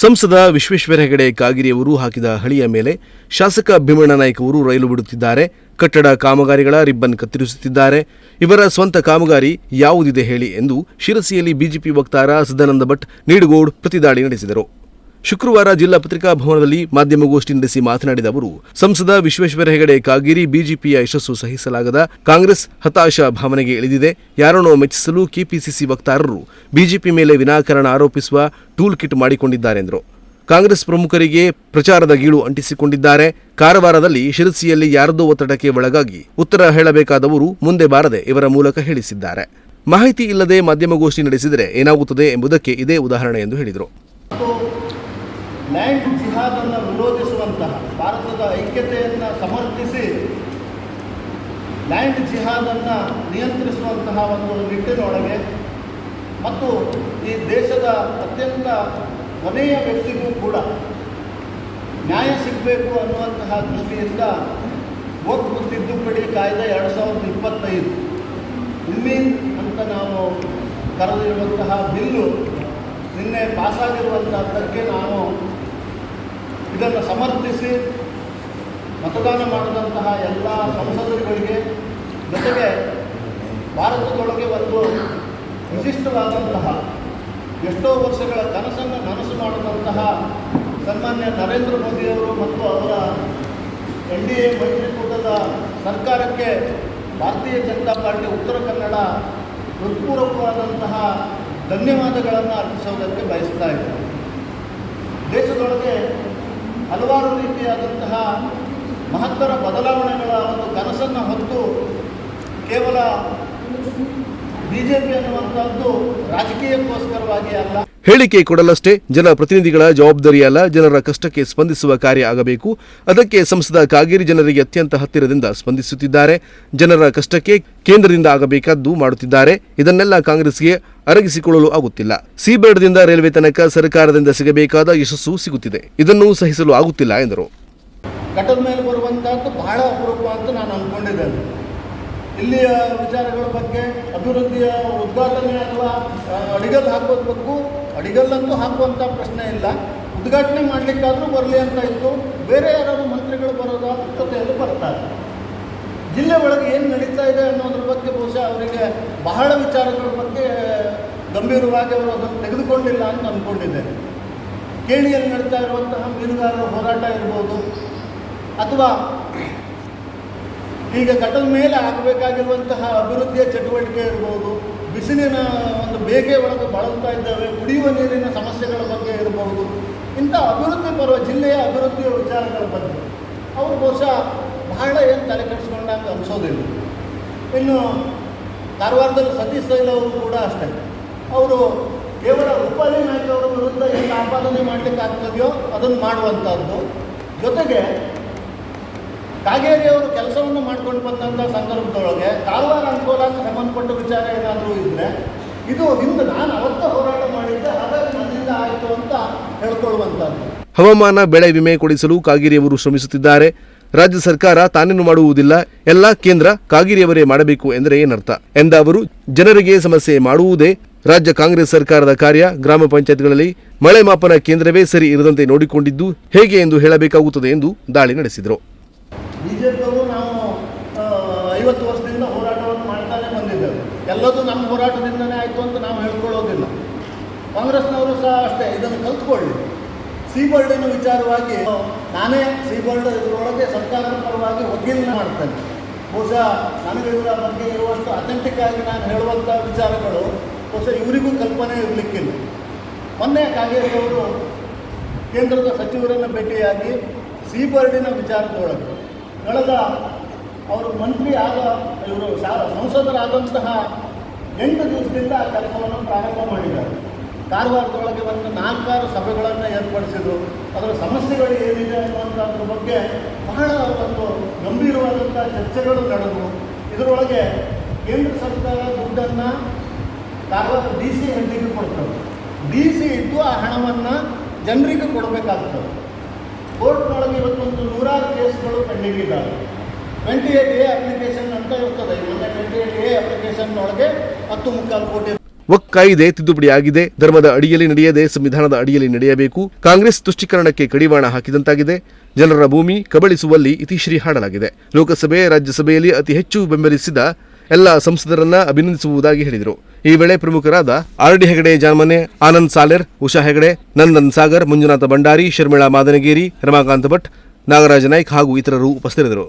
ಸಂಸದ ವಿಶ್ವೇಶ್ವರ ಹೆಗಡೆ ಕಾಗಿರಿಯವರು ಹಾಕಿದ ಹಳಿಯ ಮೇಲೆ ಶಾಸಕ ಭೀಮಣ್ಣ ನಾಯ್ಕ ಅವರು ರೈಲು ಬಿಡುತ್ತಿದ್ದಾರೆ. ಕಟ್ಟಡ ಕಾಮಗಾರಿಗಳ ರಿಬ್ಬನ್ ಕತ್ತರಿಸುತ್ತಿದ್ದಾರೆ. ಇವರ ಸ್ವಂತ ಕಾಮಗಾರಿ ಯಾವುದಿದೆ ಹೇಳಿ ಎಂದು ಶಿರಸಿಯಲ್ಲಿ ಬಿಜೆಪಿ ವಕ್ತಾರ ಸದಾನಂದ ಭಟ್ ನೀಡುಗೋಡ್ ಪ್ರತಿದಾಳಿ ನಡೆಸಿದರು. ಶುಕ್ರವಾರ ಜಿಲ್ಲಾ ಪತ್ರಿಕಾ ಭವನದಲ್ಲಿ ಮಾಧ್ಯಮಗೋಷ್ಠಿ ನಡೆಸಿ ಮಾತನಾಡಿದ ಅವರು, ಸಂಸದ ವಿಶ್ವೇಶ್ವರ ಹೆಗಡೆ ಕಾಗೇರಿ ಬಿಜೆಪಿಯ ಯಶಸ್ಸು ಸಹಿಸಲಾಗದ ಕಾಂಗ್ರೆಸ್ ಹತಾಶ ಭಾವನೆಗೆ ಇಳಿದಿದೆ. ಯಾರನ್ನೋ ಮೆಚ್ಚಿಸಲು ಕೆಪಿಸಿಸಿ ವಕ್ತಾರರು ಬಿಜೆಪಿ ಮೇಲೆ ವಿನಾಕಾರಣ ಆರೋಪಿಸುವ ಟೂಲ್ ಕಿಟ್ ಮಾಡಿಕೊಂಡಿದ್ದಾರೆಂದರು ಕಾಂಗ್ರೆಸ್ ಪ್ರಮುಖರಿಗೆ ಪ್ರಚಾರದ ಗೀಳು ಅಂಟಿಸಿಕೊಂಡಿದ್ದಾರೆ. ಕಾರವಾರದಲ್ಲಿ ಶಿರಸಿಯಲ್ಲಿ ಯಾರದೋ ಒತ್ತಡಕ್ಕೆ ಒಳಗಾಗಿ ಉತ್ತರ ಹೇಳಬೇಕಾದವರು ಮುಂದೆ ಬಾರದೆ ಇವರ ಮೂಲಕ ಹೇಳಿಸಿದ್ದಾರೆ. ಮಾಹಿತಿ ಇಲ್ಲದೆ ಮಾಧ್ಯಮಗೋಷ್ಠಿ ನಡೆಸಿದರೆ ಏನಾಗುತ್ತದೆ ಎಂಬುದಕ್ಕೆ ಇದೇ ಉದಾಹರಣೆ ಎಂದು ಹೇಳಿದರು. ಲ್ಯಾಂಡ್ ಜಿಹಾದನ್ನು ವಿರೋಧಿಸುವಂತಹ ಭಾರತದ ಐಕ್ಯತೆಯನ್ನು ಸಮರ್ಥಿಸಿ ಲ್ಯಾಂಡ್ ಜಿಹಾದನ್ನು ನಿಯಂತ್ರಿಸುವಂತಹ ಒಂದು ನಿಟ್ಟಿನೊಳಗೆ ಮತ್ತು ಈ ದೇಶದ ಅತ್ಯಂತ ಕೊನೆಯ ವ್ಯಕ್ತಿಗೂ ಕೂಡ ನ್ಯಾಯ ಸಿಗಬೇಕು ಅನ್ನುವಂತಹ ದೃಷ್ಟಿಯಿಂದ ಒಟ್ಟು ತಿದ್ದುಪಡಿ ಕಾಯ್ದೆ ಎರಡು ಸಾವಿರದ ಇಪ್ಪತ್ತೈದು ಉಮೀನ್ ಅಂತ ನಾವು ಕರೆದಿರುವಂತಹ ಬಿಲ್ಲು ನಿನ್ನೆ ಪಾಸಾಗಿರುವಂಥದ್ದಕ್ಕೆ ನಾವು ಇದನ್ನು ಸಮರ್ಥಿಸಿ ಮತದಾನ ಮಾಡಿದಂತಹ ಎಲ್ಲ ಸಂಸದರುಗಳಿಗೆ ಜೊತೆಗೆ ಭಾರತದೊಳಗೆ ಒಂದು ವಿಶಿಷ್ಟವಾದಂತಹ ಎಷ್ಟೋ ವರ್ಷಗಳ ಕನಸನ್ನು ನನಸು ಮಾಡಿದಂತಹ ಸನ್ಮಾನ್ಯ ನರೇಂದ್ರ ಮೋದಿಯವರು ಮತ್ತು ಅವರ ಎನ್ ಡಿ ಎ ಮೈತ್ರಿಕೂಟದ ಸರ್ಕಾರಕ್ಕೆ ಭಾರತೀಯ ಜನತಾ ಪಾರ್ಟಿ ಉತ್ತರ ಕನ್ನಡ ಹೃತ್ಪೂರ್ವಕವಾದಂತಹ ಧನ್ಯವಾದಗಳನ್ನು ಅರ್ಪಿಸೋದಕ್ಕೆ ಬಯಸ್ತಾ ಇದ್ದಾರೆ ದೇಶದೊಳಗೆ ಹಲವಾರು ರೀತಿಯಾದಂತಹ ಮಹತ್ತರ ಬದಲಾವಣೆಗಳ ಒಂದು ಕನಸನ್ನು ಹೊತ್ತು ಕೇವಲ ಬಿ ಜೆ ಪಿ ಅನ್ನುವಂಥದ್ದು ರಾಜಕೀಯಕ್ಕೋಸ್ಕರವಾಗಿ ಅಲ್ಲ. ಹೇಳಿಕೆ ಕೊಡಲಷ್ಟೇ ಜನಪ್ರತಿನಿಧಿಗಳ ಜವಾಬ್ದಾರಿಯಲ್ಲ, ಜನರ ಕಷ್ಟಕ್ಕೆ ಸ್ಪಂದಿಸುವ ಕಾರ್ಯ ಆಗಬೇಕು. ಅದಕ್ಕೆ ಸಂಸದ ಕಾಗೇರಿ ಜನರಿಗೆ ಅತ್ಯಂತ ಹತ್ತಿರದಿಂದ ಸ್ಪಂದಿಸುತ್ತಿದ್ದಾರೆ. ಜನರ ಕಷ್ಟಕ್ಕೆ ಕೇಂದ್ರದಿಂದ ಆಗಬೇಕಾದ್ದು ಮಾಡುತ್ತಿದ್ದಾರೆ. ಇದನ್ನೆಲ್ಲ ಕಾಂಗ್ರೆಸ್ಗೆ ಅರಗಿಸಿಕೊಳ್ಳಲು ಆಗುತ್ತಿಲ್ಲ. ಸಿಬೇಡ್ದಿಂದ ರೈಲ್ವೆ ತನಕ ಸರ್ಕಾರದಿಂದ ಸಿಗಬೇಕಾದ ಯಶಸ್ಸು ಸಿಗುತ್ತಿದೆ. ಇದನ್ನು ಸಹಿಸಲು ಆಗುತ್ತಿಲ್ಲ ಎಂದರು. ಇಲ್ಲಿಯ ವಿಚಾರಗಳ ಬಗ್ಗೆ, ಅಭಿವೃದ್ಧಿಯ ಉದ್ಘಾಟನೆ ಅಥವಾ ಅಡಿಗಲ್ಲು ಅಡಿಗಲ್ ಹಾಕೋದ್ ಬಗ್ಗೆ ಅಡಿಗಲ್ಲಂತೂ ಹಾಕುವಂಥ ಪ್ರಶ್ನೆ ಇಲ್ಲ. ಉದ್ಘಾಟನೆ ಮಾಡಲಿಕ್ಕಾದರೂ ಬರಲಿ ಅಂತ ಇತ್ತು. ಬೇರೆ ಯಾರಾದರೂ ಮಂತ್ರಿಗಳು ಬರೋದ ಜೊತೆಯಲ್ಲಿ ಬರ್ತಾರೆ. ಜಿಲ್ಲೆ ಒಳಗೆ ಏನು ನಡೀತಾ ಇದೆ ಅನ್ನೋದ್ರ ಬಗ್ಗೆ ಬಹುಶಃ ಅವರಿಗೆ ಬಹಳ ವಿಚಾರಗಳ ಬಗ್ಗೆ ಗಂಭೀರವಾಗಿ ಅವರು ಅದನ್ನು ತೆಗೆದುಕೊಂಡಿಲ್ಲ ಅಂತ ಅಂದ್ಕೊಂಡಿದ್ದೇನೆ ಕೇಣಿಯಲ್ಲಿ ನಡೀತಾ ಇರುವಂತಹ ಮೀನುಗಾರರ ಹೋರಾಟ ಇರ್ಬೋದು, ಅಥವಾ ಈಗ ಘಟದ ಮೇಲೆ ಆಗಬೇಕಾಗಿರುವಂತಹ ಅಭಿವೃದ್ಧಿಯ ಚಟುವಟಿಕೆ ಇರ್ಬೋದು, ಬಿಸಿಲಿನ ಒಂದು ಬೇಗೆ ಒಳಗೆ ಬಳಲ್ತಾ ಇದ್ದಾವೆ, ಕುಡಿಯುವ ನೀರಿನ ಸಮಸ್ಯೆಗಳ ಬಗ್ಗೆ ಇರಬಹುದು ಇಂಥ ಅಭಿವೃದ್ಧಿ ಪರ್ವ, ಜಿಲ್ಲೆಯ ಅಭಿವೃದ್ಧಿಯ ವಿಚಾರಗಳ ಬಗ್ಗೆ. ಅವರು ಬಹುಶಃ ಬಹಳ ಏನು ತಲೆ ಕೆಡಿಸ್ಕೊಂಡಂಗೆ ಅನಿಸೋದಿಲ್ಲ. ಇನ್ನು ಕಾರವಾರದಲ್ಲಿ ಸತೀಶ್ ಸೈಲ್ ಅವರು ಕೂಡ ಅಷ್ಟೇ. ಅವರು ಕೇವಲ ರೂಪಾಲಿ ನಾಯ್ಕ ಅವರ ವಿರುದ್ಧ ಏನು ಆಪಾದನೆ ಮಾಡಲಿಕ್ಕೆ ಆಗ್ತದೆಯೋ ಅದನ್ನು ಮಾಡುವಂಥದ್ದು. ಜೊತೆಗೆ ಕಾಗೇರಿಯವರು ಕೆಲಸವನ್ನು ಮಾಡ್ಕೊಂಡು ಬಂದಂಥ ಸಂದರ್ಭದೊಳಗೆ ಕಾರವಾರ ಅನುಕೂಲಕ್ಕೆ ಸಂಬಂಧಪಟ್ಟ ವಿಚಾರ ಏನಾದರೂ ಇದ್ರೆ ಇದು ಹಿಂದೆ ನಾನು ಅವತ್ತ ಹೋರಾಟ ಮಾಡಿದ್ದೆ, ಹಾಗಾಗಿ ನನ್ನಿಂದ ಆಯಿತು ಅಂತ ಹೇಳ್ಕೊಳ್ಳುವಂಥದ್ದು. ಹವಾಮಾನ ಬೆಳೆ ವಿಮೆ ಕೊಡಿಸಲು ಕಾಗಿರಿಯವರು ಶ್ರಮಿಸುತ್ತಿದ್ದಾರೆ. ರಾಜ್ಯ ಸರ್ಕಾರ ತಾನೇನು ಮಾಡುವುದಿಲ್ಲ, ಎಲ್ಲ ಕೇಂದ್ರ ಕಾಗಿರಿಯವರೇ ಮಾಡಬೇಕು ಎಂದರೆ ಏನರ್ಥ? ಎಂದ ಅವರು, ಜನರಿಗೆ ಸಮಸ್ಯೆ ಮಾಡುವುದೇ ರಾಜ್ಯ ಕಾಂಗ್ರೆಸ್ ಸರ್ಕಾರದ ಕಾರ್ಯ. ಗ್ರಾಮ ಪಂಚಾಯತ್ಗಳಲ್ಲಿ ಮಳೆ ಮಾಪನ ಕೇಂದ್ರವೇ ಸರಿ ಇರದಂತೆ ನೋಡಿಕೊಂಡಿದ್ದು ಹೇಗೆ ಎಂದು ಹೇಳಬೇಕಾಗುತ್ತದೆ ಎಂದು ದಾಳಿ ನಡೆಸಿದರು ಬಿ ಜೆ ಪಿಯವರು ನಾವು ಆ, ಐವತ್ತು ವರ್ಷದಿಂದ ಹೋರಾಟವನ್ನು ಮಾಡ್ತಾನೆ ಬಂದಿದ್ದೇವೆ ಎಲ್ಲದೂ ನಮ್ಮ ಹೋರಾಟದಿಂದನೇ ಆಯಿತು ಅಂತ ನಾವು ಹೇಳ್ಕೊಳ್ಳೋದಿಲ್ಲ. ಕಾಂಗ್ರೆಸ್ನವರು ಸಹ ಅಷ್ಟೇ, ಇದನ್ನು ಕಲ್ತ್ಕೊಳ್ಳಿ. ಸೀಬರ್ಡಿನ ವಿಚಾರವಾಗಿ ನಾನೇ ಸೀಬರ್ಡ್ ಇದರೊಳಗೆ ಸರ್ಕಾರದ ಪರವಾಗಿ ವಕೀಲನ ಮಾಡ್ತೇನೆ. ಬಹುಶಃ ನನಗೆ ಇವರ ಬಗ್ಗೆ ಇರುವಷ್ಟು ಅಥೆಂಟಿಕ್ ಆಗಿ ನಾನು ಹೇಳುವಂಥ ವಿಚಾರಗಳು ಬಹುಶಃ ಇವರಿಗೂ ಕಲ್ಪನೆ ಇರಲಿಕ್ಕಿಲ್ಲ. ಮೊನ್ನೆ ಕಾಗೇರಿ ಅವರು ಕೇಂದ್ರದ ಸಚಿವರನ್ನು ಭೇಟಿಯಾಗಿ ಸೀಬರ್ಡಿನ ವಿಚಾರದೊಳಗೆ, ಕಳೆದ ಅವರು ಮಂತ್ರಿ ಆದ ಇವರು ಸಂಸದರಾದಂತಹ ಎಂಟು ದಿವಸದಿಂದ ಆ ಕೆಲಸವನ್ನು ಪ್ರಾರಂಭ ಮಾಡಿದ್ದಾರೆ. ಕಾರವಾರದೊಳಗೆ ಒಂದು ನಾಲ್ಕಾರು ಸಭೆಗಳನ್ನು ಏರ್ಪಡಿಸಿದರು. ಅದರ ಸಮಸ್ಯೆಗಳು ಏನಿದೆ ಅನ್ನುವಂಥದ್ರ ಬಗ್ಗೆ ಬಹಳ ಒಂದು ಗಂಭೀರವಾದಂಥ ಚರ್ಚೆಗಳು ನಡೆದವು. ಇದರೊಳಗೆ ಕೇಂದ್ರ ಸರ್ಕಾರ ದುಡ್ಡನ್ನು ಕಾರವಾರ ಡಿ ಸಿ ಹೆಡ್ಡಿಗೆ ಕೊಡ್ತದೆ. ಡಿ ಸಿ ಇದ್ದು ಆ ಹಣವನ್ನು ಜನರಿಗೆ ಕೊಡಬೇಕಾಗ್ತದೆ. ಕೋರ್ಟ್ನೊಳಗೆ ಇವತ್ತೊಂದು ನೂರಾರು ಕೇಸ್ಗಳು ಪೆಂಡಿಂಗ್ ಇದ್ದಾವೆ. ಟ್ವೆಂಟಿ ಏಟ್ ಎ ಅಪ್ಲಿಕೇಶನ್ ಅಂತ ಇರ್ತದೆ ಟ್ವೆಂಟಿ ಏಟ್ ಎ ಅಪ್ಲಿಕೇಶನ್ನೊಳಗೆ ಹತ್ತು ಮುಕ್ಕಾಲು ಕೋಟಿ ಕಾಯಿದೆ ತಿದ್ದುಪಡಿಯಾಗಿದೆ ಧರ್ಮದ ಅಡಿಯಲ್ಲಿ ನಡೆಯದೆ, ಸಂವಿಧಾನದ ಅಡಿಯಲ್ಲಿ ನಡೆಯಬೇಕು. ಕಾಂಗ್ರೆಸ್ ತುಷ್ಟೀಕರಣಕ್ಕೆ ಕಡಿವಾಣ ಹಾಕಿದಂತಾಗಿದೆ. ಜನರ ಭೂಮಿ ಕಬಳಿಸುವಲ್ಲಿ ಇತಿಶ್ರೀ ಹಾಡಲಾಗಿದೆ. ಲೋಕಸಭೆ, ರಾಜ್ಯಸಭೆಯಲ್ಲಿ ಅತಿ ಹೆಚ್ಚು ಬೆಂಬಲಿಸಿದ ಎಲ್ಲ ಸಂಸದರನ್ನ ಅಭಿನಂದಿಸುವುದಾಗಿ ಹೇಳಿದರು. ಈ ವೇಳೆ ಪ್ರಮುಖರಾದ ಆರ್ ಡಿ ಹೆಗಡೆ, ಜಾನ್ಮನೆ, ಆನಂದ್ ಸಾಲೆರ್, ಉಷಾ ಹೆಗಡೆ, ನಂದನ್ ಸಾಗರ್, ಮಂಜುನಾಥ ಭಂಡಾರಿ, ಶರ್ಮಿಳಾ ಮಾದನಗೇರಿ, ರಮಾಕಾಂತ್ ಭಟ್, ನಾಗರಾಜ ನಾಯ್ಕ್ ಹಾಗೂ ಇತರರು ಉಪಸ್ಥಿತರಿದ್ದರು.